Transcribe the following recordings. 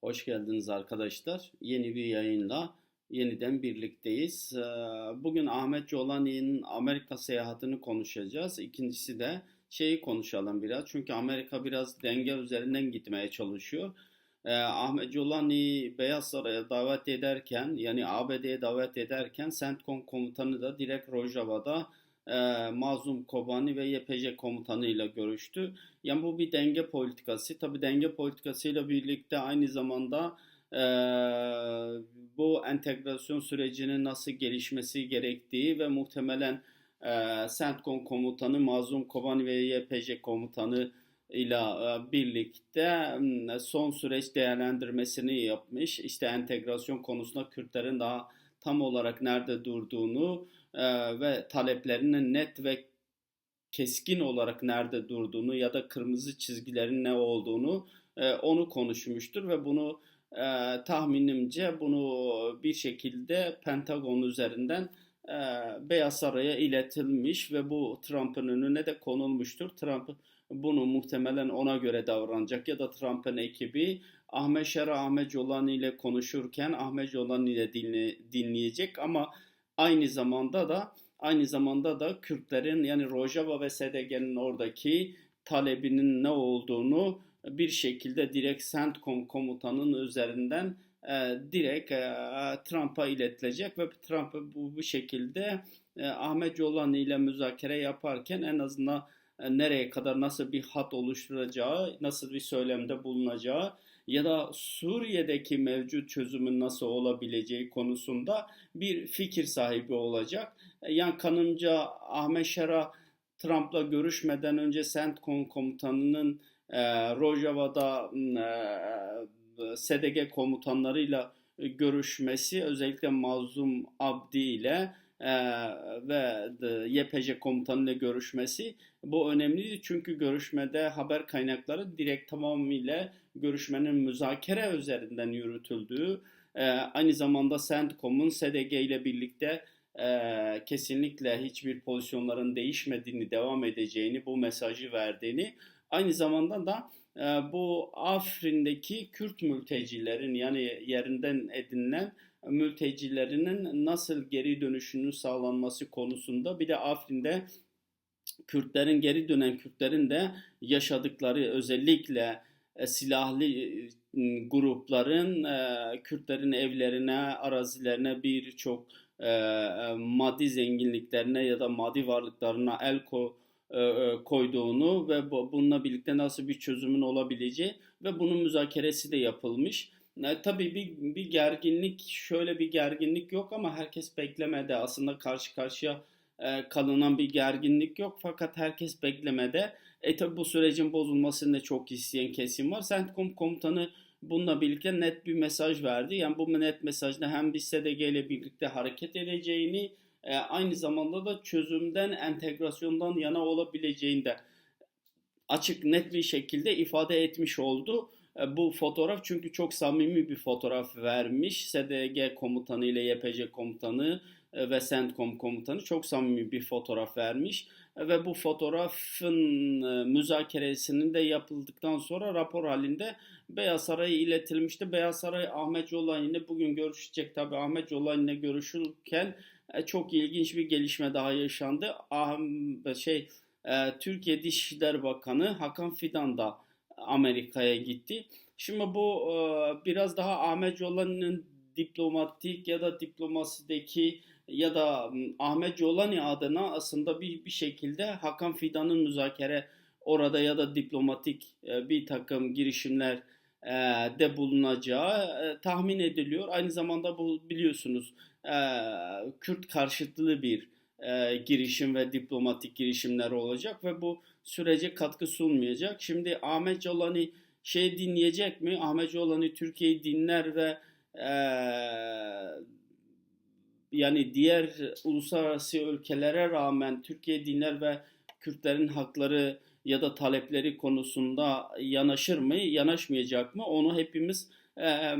Hoş geldiniz arkadaşlar. Yeni bir yayınla yeniden birlikteyiz. Ee, Bugün Ahmet Colani'nin Amerika seyahatini konuşacağız. İkincisi de şeyi konuşalım biraz. Çünkü Amerika biraz denge üzerinden gitmeye çalışıyor. Ee, Ahmet Colani Beyaz Saray'a davet ederken yani ABD'ye davet ederken CENTCOM komutanı da direkt Rojava'da e, Mazlum Kobani ve YPJ komutanıyla görüştü. Yani bu bir denge politikası. Tabii denge politikasıyla birlikte aynı zamanda e, bu entegrasyon sürecinin nasıl gelişmesi gerektiği ve muhtemelen e, CENTCOM komutanı Mazlum Kobani ve YPJ komutanı ile birlikte son süreç değerlendirmesini yapmış. İşte entegrasyon konusunda Kürtlerin daha tam olarak nerede durduğunu e, ve taleplerinin net ve keskin olarak nerede durduğunu ya da kırmızı çizgilerin ne olduğunu e, onu konuşmuştur ve bunu e, tahminimce bunu bir şekilde Pentagon üzerinden e, Beyaz Saray'a iletilmiş ve bu Trump'ın önüne de konulmuştur. Trump bunu muhtemelen ona göre davranacak ya da Trump'ın ekibi Ahmet Şera Ahmet Yolani ile konuşurken Ahmet Yolani ile dinle, dinleyecek ama aynı zamanda da aynı zamanda da Kürtlerin yani Rojava ve SDG'nin oradaki talebinin ne olduğunu bir şekilde direkt CENTCOM komutanın üzerinden e, direkt e, Trump'a iletilecek ve Trump bu, bu şekilde e, Ahmet Yolani ile müzakere yaparken en azından nereye kadar nasıl bir hat oluşturacağı, nasıl bir söylemde bulunacağı ya da Suriye'deki mevcut çözümün nasıl olabileceği konusunda bir fikir sahibi olacak. E, yani kanımca Ahmet Şera Trump'la görüşmeden önce CENTCOM komutanının e, Rojava'da e, SDG komutanlarıyla görüşmesi özellikle Mazlum Abdi ile e, ve YPJ komutanıyla görüşmesi bu önemliydi. Çünkü görüşmede haber kaynakları direkt tamamıyla görüşmenin müzakere üzerinden yürütüldüğü, e, aynı zamanda CENTCOM'un SDG ile birlikte e, kesinlikle hiçbir pozisyonların değişmediğini, devam edeceğini, bu mesajı verdiğini, aynı zamanda da e, bu Afrin'deki Kürt mültecilerin yani yerinden edinilen mültecilerinin nasıl geri dönüşünün sağlanması konusunda bir de Afrin'de Kürtlerin geri dönen Kürtlerin de yaşadıkları özellikle e, silahlı e, grupların e, Kürtlerin evlerine, arazilerine birçok maddi zenginliklerine ya da maddi varlıklarına el koyduğunu ve bununla birlikte nasıl bir çözümün olabileceği ve bunun müzakeresi de yapılmış. Tabii bir, bir gerginlik, şöyle bir gerginlik yok ama herkes beklemede. Aslında karşı karşıya e, kalınan bir gerginlik yok fakat herkes beklemede. E tabi bu sürecin bozulmasını da çok isteyen kesim var. CENTCOM komutanı bununla birlikte net bir mesaj verdi. Yani bu net mesajda hem biz SDG ile birlikte hareket edeceğini e, aynı zamanda da çözümden, entegrasyondan yana olabileceğini de açık net bir şekilde ifade etmiş oldu. E, bu fotoğraf çünkü çok samimi bir fotoğraf vermiş. SDG komutanı ile YPC komutanı e, ve CENTCOM komutanı çok samimi bir fotoğraf vermiş. E, ve bu fotoğrafın müzakeresinin de yapıldıktan sonra rapor halinde Beyaz Saray'a iletilmişti. Beyaz Saray Ahmet Yolani ile bugün görüşecek. Tabi Ahmet Yolani ile görüşürken çok ilginç bir gelişme daha yaşandı. Ah, şey Türkiye Dışişleri Bakanı Hakan Fidan da Amerika'ya gitti. Şimdi bu e, biraz daha Ahmet Yolani'nin diplomatik ya da diplomasideki ya da Ahmet Yolani adına aslında bir, bir şekilde Hakan Fidan'ın müzakere orada ya da diplomatik e, bir takım girişimler e, de bulunacağı tahmin ediliyor. Aynı zamanda bu biliyorsunuz Kürt karşıtlığı bir girişim ve diplomatik girişimler olacak ve bu sürece katkı sunmayacak. Şimdi Ahmet Yolani şey dinleyecek mi? Ahmet Yolani Türkiye'yi dinler ve e, yani diğer uluslararası ülkelere rağmen Türkiye dinler ve Kürtlerin hakları ya da talepleri konusunda yanaşır mı, yanaşmayacak mı? Onu hepimiz e, e,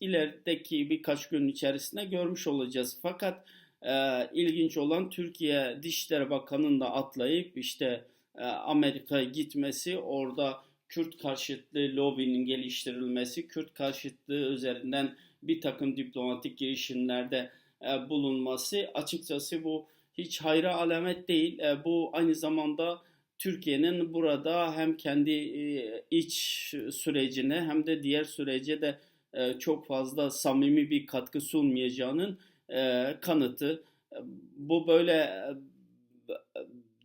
ilerideki birkaç gün içerisinde görmüş olacağız. Fakat e, ilginç olan Türkiye Dışişleri Bakanı'nın da atlayıp işte e, Amerika'ya gitmesi orada Kürt karşıtlığı lobinin geliştirilmesi, Kürt karşıtlığı üzerinden bir takım diplomatik girişimlerde e, bulunması açıkçası bu hiç hayra alamet değil. E, bu aynı zamanda Türkiye'nin burada hem kendi e, iç sürecine hem de diğer sürece de e, çok fazla samimi bir katkı sunmayacağının e, kanıtı. Bu böyle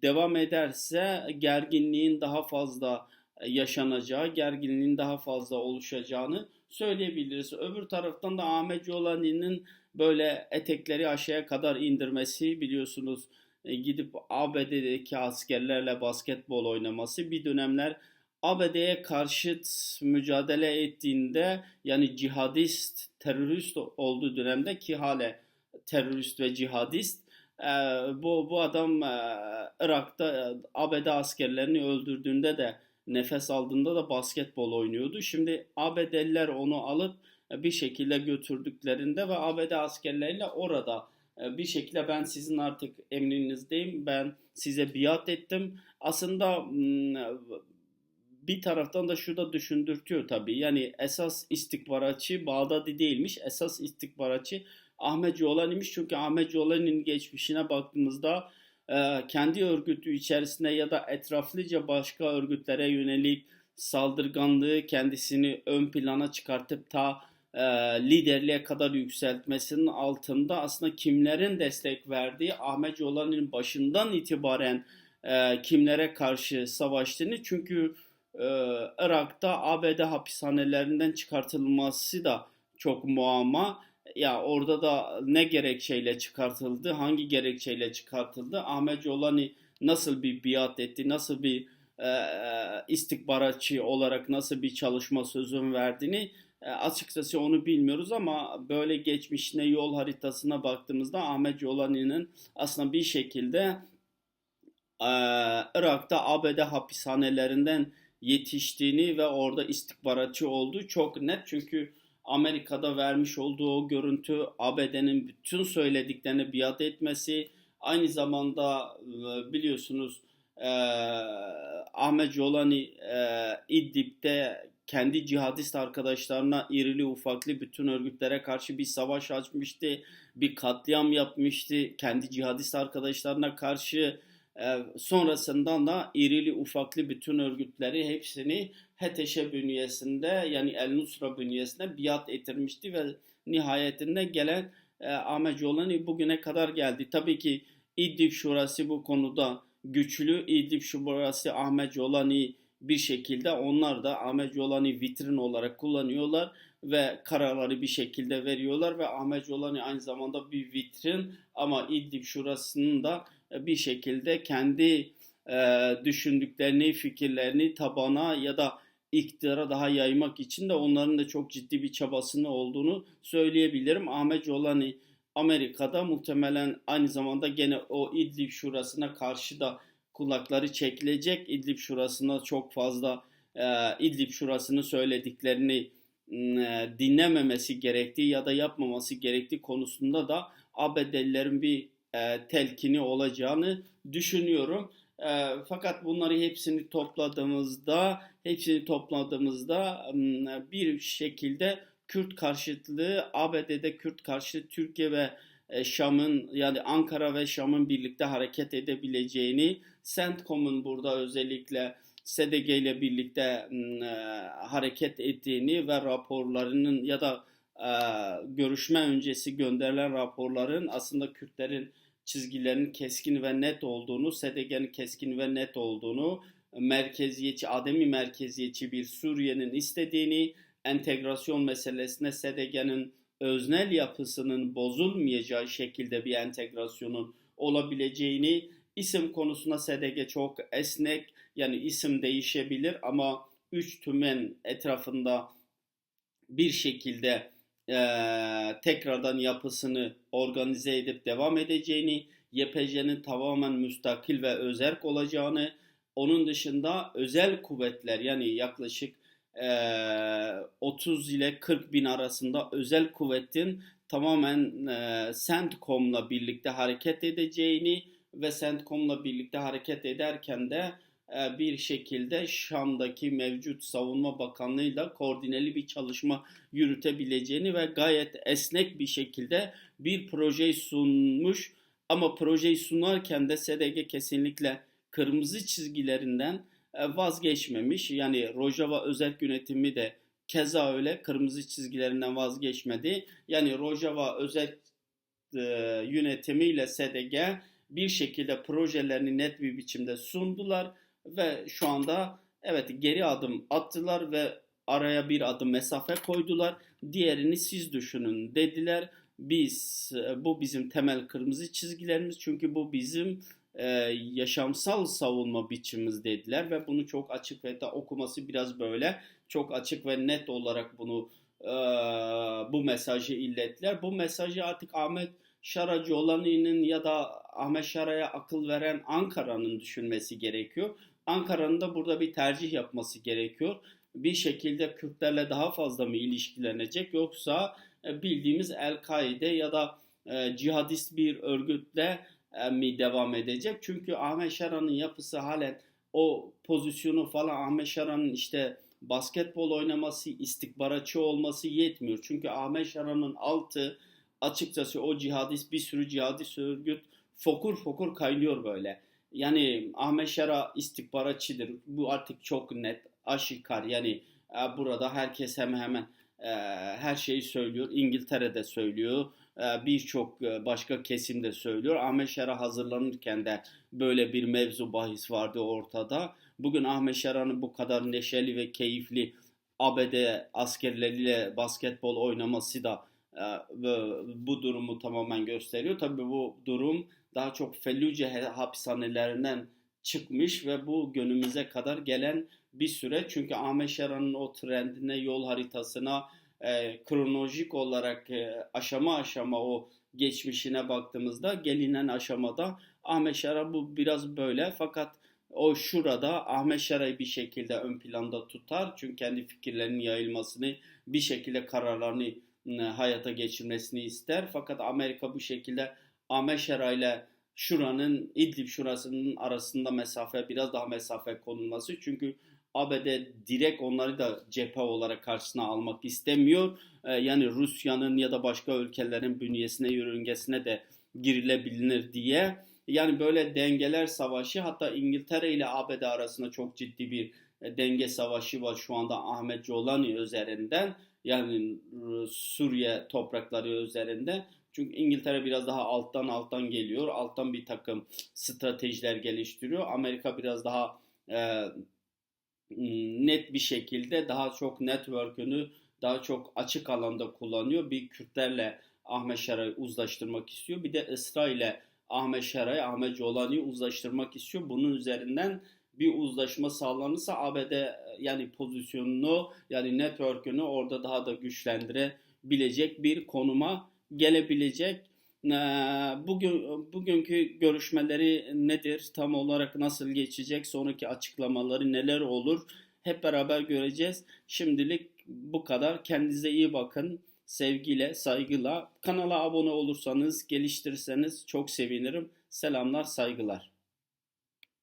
devam ederse gerginliğin daha fazla yaşanacağı, gerginliğin daha fazla oluşacağını söyleyebiliriz. Öbür taraftan da Ahmet Yolani'nin böyle etekleri aşağıya kadar indirmesi biliyorsunuz e, gidip ABD'deki askerlerle basketbol oynaması bir dönemler ABD'ye karşıt mücadele ettiğinde yani cihadist, terörist olduğu dönemde ki hale terörist ve cihadist e, bu, bu adam e, Irak'ta ABD askerlerini öldürdüğünde de nefes aldığında da basketbol oynuyordu. Şimdi ABD'liler onu alıp bir şekilde götürdüklerinde ve ABD askerleriyle orada e, bir şekilde ben sizin artık emrinizdeyim, ben size biat ettim. Aslında hmm, bir taraftan da şurada düşündürtüyor tabii. Yani esas istikbaratçı Bağdadi değilmiş. Esas istikbaratçı Ahmet Yolan imiş. Çünkü Ahmet Yolan'ın geçmişine baktığımızda e, kendi örgütü içerisinde ya da etraflıca başka örgütlere yönelik saldırganlığı kendisini ön plana çıkartıp ta e, liderliğe kadar yükseltmesinin altında aslında kimlerin destek verdiği Ahmet Yolan'ın başından itibaren e, kimlere karşı savaştığını çünkü e, Irak'ta ABD hapishanelerinden çıkartılması da çok muamma. Ya orada da ne gerekçeyle çıkartıldı, hangi gerekçeyle çıkartıldı, Ahmet Yolani nasıl bir biat etti, nasıl bir e, istihbaratçı olarak nasıl bir çalışma sözün verdiğini e, açıkçası onu bilmiyoruz ama böyle geçmişine yol haritasına baktığımızda Ahmet Yolani'nin aslında bir şekilde e, Irak'ta ABD hapishanelerinden yetiştiğini ve orada istihbaratçı olduğu çok net. Çünkü Amerika'da vermiş olduğu o görüntü ABD'nin bütün söylediklerini biat etmesi aynı zamanda e, biliyorsunuz e, Ahmet Yolani e, İdlib'de kendi cihadist arkadaşlarına irili ufaklı bütün örgütlere karşı bir savaş açmıştı. Bir katliam yapmıştı. Kendi cihadist arkadaşlarına karşı sonrasından da irili ufaklı bütün örgütleri hepsini HTŞ bünyesinde yani El Nusra bünyesinde biat ettirmişti ve nihayetinde gelen e, Ahmet Yolani bugüne kadar geldi. Tabii ki İdlib Şurası bu konuda güçlü. İdlib Şurası Ahmet Yolani bir şekilde onlar da Ahmet Yolani vitrin olarak kullanıyorlar ve kararları bir şekilde veriyorlar ve Ahmet Yolani aynı zamanda bir vitrin ama İdlib Şurası'nın da bir şekilde kendi e, düşündüklerini, fikirlerini tabana ya da iktidara daha yaymak için de onların da çok ciddi bir çabasını olduğunu söyleyebilirim. Ahmet Yolani Amerika'da muhtemelen aynı zamanda gene o İdlib Şurası'na karşı da kulakları çekilecek. İdlib Şurası'na çok fazla e, İdlib Şurası'nın söylediklerini e, dinlememesi gerektiği ya da yapmaması gerektiği konusunda da ABD'lilerin bir e, telkini olacağını düşünüyorum. Fakat bunları hepsini topladığımızda, hepsini topladığımızda bir şekilde Kürt karşıtlığı, ABD'de Kürt karşıtı Türkiye ve e, Şam'ın yani Ankara ve Şam'ın birlikte hareket edebileceğini, CENTCOM'un burada özellikle SDG ile birlikte e, hareket ettiğini ve raporlarının ya da e, görüşme öncesi gönderilen raporların aslında Kürtlerin çizgilerinin keskin ve net olduğunu, SDG'nin keskin ve net olduğunu, merkeziyetçi, ademi merkeziyetçi bir Suriye'nin istediğini, entegrasyon meselesine SDG'nin öznel yapısının bozulmayacağı şekilde bir entegrasyonun olabileceğini, isim konusunda SDG çok esnek, yani isim değişebilir ama üç tümen etrafında bir şekilde e, tekrardan yapısını organize edip devam edeceğini, YPJ'nin tamamen müstakil ve özerk olacağını, onun dışında özel kuvvetler yani yaklaşık e, 30 ile 40 bin arasında özel kuvvetin tamamen e, CENTCOM'la birlikte hareket edeceğini ve CENTCOM'la birlikte hareket ederken de e, bir şekilde Şam'daki mevcut savunma bakanlığıyla koordineli bir çalışma yürütebileceğini ve gayet esnek bir şekilde bir projeyi sunmuş. Ama projeyi sunarken de SDG kesinlikle kırmızı çizgilerinden e, vazgeçmemiş. Yani Rojava özel yönetimi de keza öyle kırmızı çizgilerinden vazgeçmedi. Yani Rojava özel e, yönetimiyle SDG bir şekilde projelerini net bir biçimde sundular ve şu anda evet geri adım attılar ve araya bir adım mesafe koydular. Diğerini siz düşünün dediler. Biz bu bizim temel kırmızı çizgilerimiz çünkü bu bizim e, yaşamsal savunma biçimimiz dediler ve bunu çok açık ve de okuması biraz böyle çok açık ve net olarak bunu e, bu mesajı illettiler. Bu mesajı artık Ahmet Şaracıoğlan'ın ya da Ahmet Şara'ya akıl veren Ankara'nın düşünmesi gerekiyor. Ankara'nın da burada bir tercih yapması gerekiyor. Bir şekilde Kürtlerle daha fazla mı ilişkilenecek yoksa e, bildiğimiz El-Kaide ya da e, cihadist bir örgütle e, mi devam edecek? Çünkü Ahmet Şara'nın yapısı halen o pozisyonu falan Ahmet Şara'nın işte basketbol oynaması, istikbaratçı olması yetmiyor. Çünkü Ahmet Şara'nın altı açıkçası o cihadist bir sürü cihadist örgüt fokur fokur kaynıyor böyle. Yani Ahmet Şara istihbaratçıdır. Bu artık çok net, aşikar. Yani e, burada herkes hemen hemen e, her şeyi söylüyor. İngiltere'de söylüyor. E, Birçok e, başka kesimde söylüyor. Ahmet Şara hazırlanırken de böyle bir mevzu bahis vardı ortada. Bugün Ahmet Şara'nın bu kadar neşeli ve keyifli ABD askerleriyle basketbol oynaması da bu durumu tamamen gösteriyor. Tabii bu durum daha çok Felluce hapishanelerinden çıkmış ve bu günümüze kadar gelen bir süre. Çünkü Ahmet Şaran'ın o trendine, yol haritasına e, kronolojik olarak e, aşama aşama o geçmişine baktığımızda gelinen aşamada Ahmet Şara bu biraz böyle fakat o şurada Ahmet Şara'yı bir şekilde ön planda tutar. Çünkü kendi fikirlerinin yayılmasını bir şekilde kararlarını hayata geçirmesini ister. Fakat Amerika bu şekilde Ameşera ile şuranın İdlib şurasının arasında mesafe biraz daha mesafe konulması. Çünkü ABD direkt onları da cephe olarak karşısına almak istemiyor. Yani Rusya'nın ya da başka ülkelerin bünyesine, yörüngesine de girilebilir diye. Yani böyle dengeler savaşı hatta İngiltere ile ABD arasında çok ciddi bir denge savaşı var şu anda Ahmet Jolani üzerinden yani Suriye toprakları üzerinde. Çünkü İngiltere biraz daha alttan alttan geliyor. Alttan bir takım stratejiler geliştiriyor. Amerika biraz daha e, net bir şekilde daha çok network'ünü daha çok açık alanda kullanıyor. Bir Kürtlerle Ahmet Şara'yı uzlaştırmak istiyor. Bir de İsrail'e Ahmet Şara'yı, Ahmet Jolani'yi uzlaştırmak istiyor. Bunun üzerinden bir uzlaşma sağlanırsa ABD yani pozisyonunu yani network'ünü orada daha da güçlendirebilecek bir konuma gelebilecek. Ee, bugün bugünkü görüşmeleri nedir? Tam olarak nasıl geçecek? Sonraki açıklamaları neler olur? Hep beraber göreceğiz. Şimdilik bu kadar. Kendinize iyi bakın. Sevgiyle, saygıyla. Kanala abone olursanız, geliştirirseniz çok sevinirim. Selamlar, saygılar.